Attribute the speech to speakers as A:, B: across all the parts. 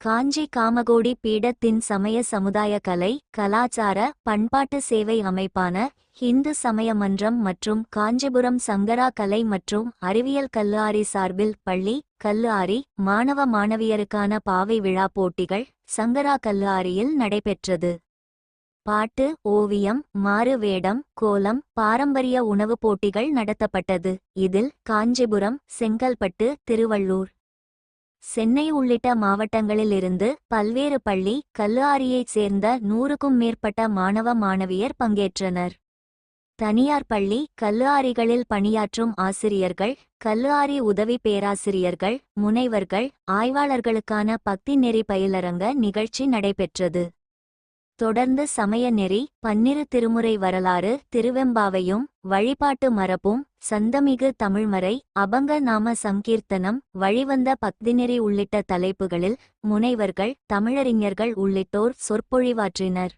A: காஞ்சி காமகோடி பீடத்தின் சமய சமுதாய கலை கலாச்சார பண்பாட்டு சேவை அமைப்பான ஹிந்து சமய மன்றம் மற்றும் காஞ்சிபுரம் சங்கரா கலை மற்றும் அறிவியல் கல்லூரி சார்பில் பள்ளி கல்லூரி மாணவ மாணவியருக்கான பாவை விழா போட்டிகள் சங்கரா கல்லூரியில் நடைபெற்றது. பாட்டு ஓவியம் மாறு வேடம் கோலம் பாரம்பரிய உணவுப் போட்டிகள் நடத்தப்பட்டது. இதில் காஞ்சிபுரம் செங்கல்பட்டு திருவள்ளூர் சென்னை உள்ளிட்ட மாவட்டங்களிலிருந்து பல்வேறு பள்ளி கல்லூரியைச் சேர்ந்த நூறுக்கும் மேற்பட்ட மாணவ மாணவியர் பங்கேற்றனர். தனியார் பள்ளி கல்லூரிகளில் பணியாற்றும் ஆசிரியர்கள் கல்லூரி உதவி பேராசிரியர்கள் முனைவர்கள் ஆய்வாளர்களுக்கான பக்தி நெறி பயிலரங்க நிகழ்ச்சி நடைபெற்றது. தொடர்ந்து சமய நெறி பன்னிரு திருமுறை வரலாறு திருவெம்பாவையும் வழிபாட்டு மரபும் சந்தமிகு தமிழ்மறை அபங்க நாம சங்கீர்த்தனம் வழிவந்த பக்திநெறி உள்ளிட்ட தலைப்புகளில் முனைவர்கள் தமிழறிஞர்கள் உள்ளிட்டோர் சொற்பொழிவாற்றினர்.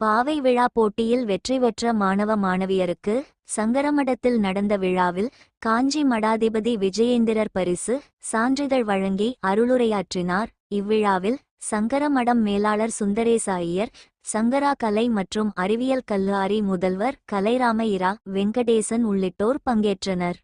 A: பாவை விழா போட்டியில் வெற்றி பெற்ற மாணவ மாணவியருக்கு சங்கரமடத்தில் நடந்த விழாவில் காஞ்சி மடாதிபதி விஜயேந்திரர் பரிசு சான்றிதழ் வழங்கி அருளுரையாற்றினார். இவ்விழாவில் சங்கரமடம் மேலாளர் சுந்தரேச ஐயர் சங்கரா கலை மற்றும் அறிவியல் கல்லூரி முதல்வர் கலைராம இரா வெங்கடேசன் உள்ளிட்டோர் பங்கேற்றனர்.